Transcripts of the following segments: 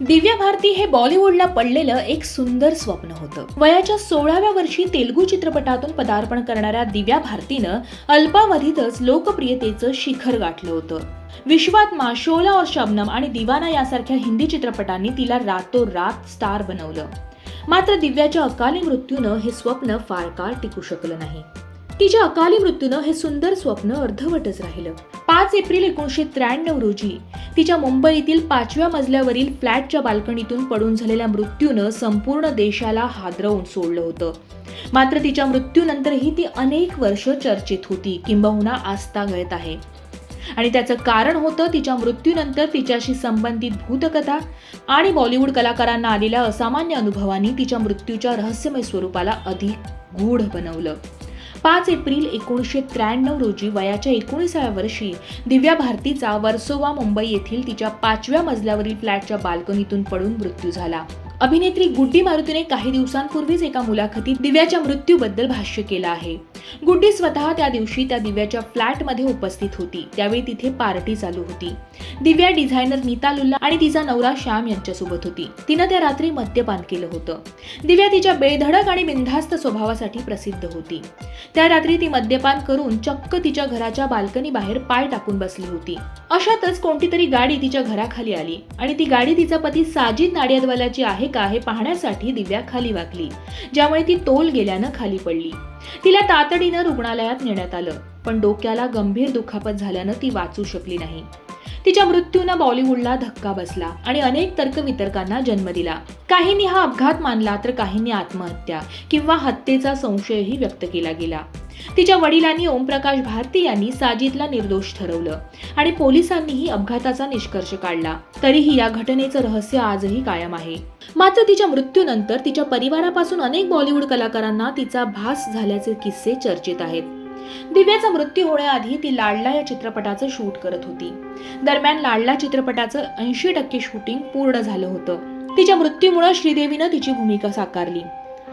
दिव्या भारती हे बॉलिवूडला पडलेलं एक सुंदर स्वप्न होतं. वयाच्या सोळाव्या वर्षी तेलगू चित्रपटातून पदार्पण करणाऱ्या दिव्या भारतीनं अल्पावधीतच लोकप्रियतेचं शिखर गाठलं होतं. विश्वात्मा शोला और शबनम आणि दिवाना यासारख्या हिंदी चित्रपटांनी तिला रातोरात स्टार बनवलं. मात्र दिव्याच्या अकाली मृत्यूनं हे स्वप्न फार काळ टिकू शकलं नाही. तिच्या अकाली मृत्यूनं हे सुंदर स्वप्न अर्धवटच राहिलं. पाच एप्रिल एकोणीसशे त्र्याण्णव रोजी तिच्या मुंबईतील पाचव्या मजल्यावरील फ्लॅटच्या बाल्कनीतून पडून झालेल्या मृत्यूनं संपूर्ण देशाला हादरवून सोडलं होतं. मात्र तिच्या मृत्यूनंतरही ती अनेक वर्ष चर्चेत होती किंबहुना आस्थागळत आहे. आणि त्याचं कारण होतं तिच्या मृत्यूनंतर तिच्याशी संबंधित भूतकथा आणि बॉलिवूड कलाकारांना आलेल्या असामान्य अनुभवांनी तिच्या मृत्यूच्या रहस्यमय स्वरूपाला अधिक गूढ बनवलं. पाच एप्रिल एकोणीसशे त्र्याण्णव रोजी वयाच्या एकोणीसाव्या वर्षी दिव्या भारतीचा वर्सोवा मुंबई येथील तिच्या पाचव्या मजल्यावरील फ्लॅटच्या बाल्कनीतून पडून मृत्यू झाला. अभिनेत्री गुड्डी मारुतीने काही दिवसांपूर्वीच एका मुलाखतीत दिव्याच्या मृत्यूबद्दल भाष्य केलं आहे. गुड्डी स्वतः त्या दिवशी त्या दिव्याच्या फ्लॅटमध्ये उपस्थित होती. त्यावेळी तिथे पार्टी चालू होती. दिव्या डिझायनर नीता लुल्ला आणि तिचा नवरा श्याम यांच्यासोबत होती. तिनं त्या रात्री मद्यपान केलं होतं. दिव्या तिच्या बेधडक आणि बिनधास्त स्वभावासाठी प्रसिद्ध होती. त्या रात्री ती मद्यपान करून चक्क तिच्या घराच्या बाल्कनी बाहेर पाय टाकून बसली होती. अशातच कोणती तरी गाडी तिच्या घराखाली आली आणि ती गाडी तिचा पती साजिद नाडियादवालाची आहे का हे पाहण्यासाठी दिव्या खाली वाकली ज्यामुळे ती तोल गेल्यानं खाली पडली. तिला तातडीनं रुग्णालयात नेण्यात आलं पण डोक्याला गंभीर दुखापत झाल्यानं ती वाचू शकली नाही. तिच्या मृत्यूनं बॉलिवूडला धक्का बसला आणि अनेक तर्कवितर्कांना जन्म दिला. काहींनी हा अपघात मानला तर काहींनी आत्महत्या किंवा हत्येचा संशयही व्यक्त केला गेला. तिच्या वडिलांनी ओमप्रकाश भारती यांनी साजिदला निर्दोष ठरवलं आणि पोलिसांनीही अपघाताचा निष्कर्ष काढला. तरीही या घटनेचं रहस्य आजही कायम आहे. मात्र तिच्या मृत्यूनंतर तिच्या परिवारापासून अनेक बॉलिवूड कलाकारांना तिचा भास झाल्याचे किस्से चर्चेत आहेत. दिव्याचा मृत्यू होण्याआधी ती लाडला या चित्रपटाचं शूट करत होती. दरम्यान लाडला चित्रपटाचं ऐंशी टक्के शूटिंग पूर्ण झालं होतं. तिच्या मृत्यूमुळे श्रीदेवीनं तिची भूमिका साकारली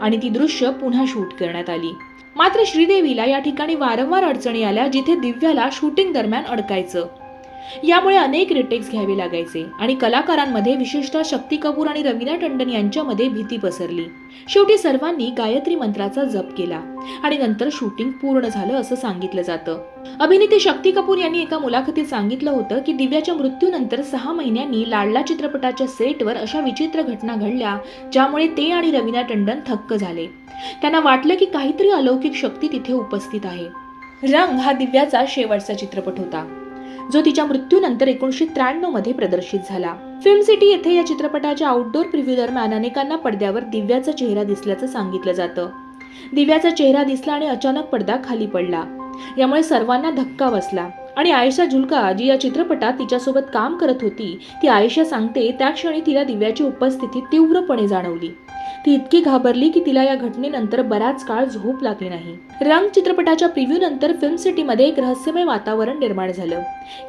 आणि ती दृश्य पुन्हा शूट करण्यात आली. मात्र श्रीदेवीला या ठिकाणी वारंवार अडचणी आल्या जिथे दिव्याला शूटिंग दरम्यान अडकायचं. यामुळे अनेक रिटेक्स घ्यावे लागायचे आणि कलाकारांमध्ये विशेषतः शक्ती कपूर आणि रवीना टंडन यांच्यामध्ये भीती पसरली. शेवटी सर्वांनी गायत्री मंत्राचा जप केला आणि नंतर शूटिंग पूर्ण झालं असं सांगितलं जातं. अभिनेते शक्ती कपूर यांनी एका मुलाखतीत सांगितलं होतं की दिव्याच्या मृत्यूनंतर सहा महिन्यांनी लाडला चित्रपटाच्या सेटवर अशा विचित्र घटना घडल्या ज्यामुळे ते आणि रवीना टंडन थक्क झाले. त्यांना वाटलं की काहीतरी अलौकिक शक्ती तिथे उपस्थित आहे. रंग हा दिव्याचा शेवटचा चित्रपट होता. जो तिच्या मृत्यूनंतर एकोणीसशे त्र्याण्णवमध्ये प्रदर्शित झाला. फिल्म सिटी येथे या चित्रपटाच्या आउटडोर प्रिव्ह्यू दरम्यान अनेकांना पडद्यावर दिव्याचा चेहरा दिसल्याचं सांगितलं जातं. दिव्याचा चेहरा दिसला आणि अचानक पडदा खाली पडला. यामुळे सर्वांना धक्का बसला आणि आयशा झुलका जी या चित्रपटात तिच्यासोबत काम करत होती ती आयशा सांगते त्या क्षणी तिला दिव्याची उपस्थिती तीव्रपणे जाणवली. ती इतकी घाबरली की तिला या घटनेनंतर बराच काळ झोप लागली नाही. रंग चित्रपटाच्या प्रिव्ह्यू नंतर फिल्म सिटीमध्ये एक रहस्यमय वातावरण निर्माण झालं.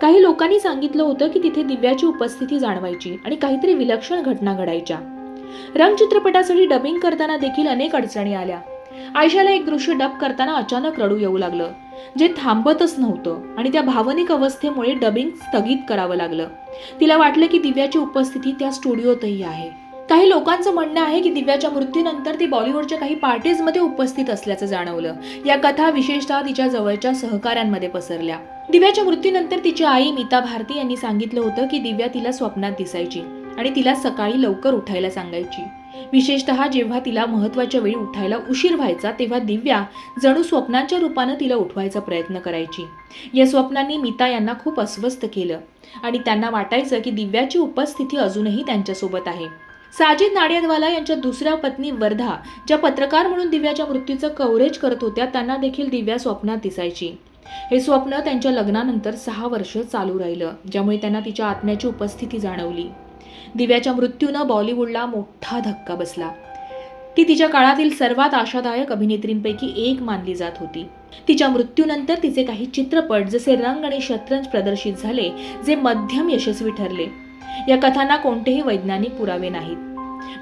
काही लोकांनी सांगितलं होतं की तिथे दिव्याची उपस्थिती जाणवायची आणि काहीतरी विलक्षण घटना घडायच्या. रंग चित्रपटासाठी डबिंग करताना देखील अनेक अडचणी आल्या. आयशाला एक दृश्य डब करताना अचानक रडू येऊ लागलं जे थांबतच नव्हतं आणि त्या भावनिक अवस्थेमुळे डबिंग स्थगित करावं लागलं. तिला वाटलं की दिव्याची उपस्थिती त्या स्टुडिओतही आहे. काही लोकांचं म्हणणं आहे की दिव्याच्या मृत्यूनंतर ती बॉलिवूडच्या काही पार्टीजमध्ये उपस्थित असल्याचं जाणवलं. या कथा विशेषतः तिच्या जवळच्या सहकाऱ्यांमध्ये पसरल्या. दिव्याच्या मृत्यूनंतर तिची आई मीता भारती यांनी सांगितलं होतं की दिव्या तिला स्वप्नात दिसायची आणि तिला सकाळी लवकर उठायला सांगायची. विशेषतः जेव्हा तिला महत्त्वाच्या वेळी उठायला उशीर व्हायचा तेव्हा दिव्या जणू स्वप्नांच्या रूपानं तिला उठवायचा प्रयत्न करायची. या स्वप्नांनी मीता यांना खूप अस्वस्थ केलं आणि त्यांना वाटायचं की दिव्याची उपस्थिती अजूनही त्यांच्यासोबत आहे. साजिद नाडियादवाला यांच्या दुसऱ्या पत्नी वर्धा ज्या पत्रकार म्हणून दिव्याच्या मृत्यूचं कव्हरेज करत होत्या त्यांना देखील दिव्या स्वप्नात दिसायची. हे स्वप्न त्यांच्या लग्नानंतर सहा वर्ष चालू राहिलं ज्यामुळे त्यांना तिच्या आत्म्याची उपस्थिती जाणवली. दिव्याच्या मृत्यूनं बॉलिवूडला मोठा धक्का बसला. ती तिच्या काळातील सर्वात आशादायक अभिनेत्रींपैकी एक मानली जात होती. तिच्या मृत्यूनंतर तिचे काही चित्रपट जसे रंग आणि शतरंज प्रदर्शित झाले जे मध्यम यशस्वी ठरले. या कथांना कोणतेही वैज्ञानिक पुरावे नाहीत.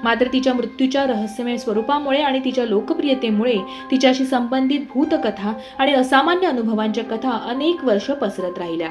मात्र तिच्या मृत्यूच्या रहस्यमय स्वरूपामुळे आणि तिच्या लोकप्रियतेमुळे तिच्याशी संबंधित भूतकथा आणि असामान्य अनुभवांच्या कथा अनेक वर्ष पसरत राहिल्या.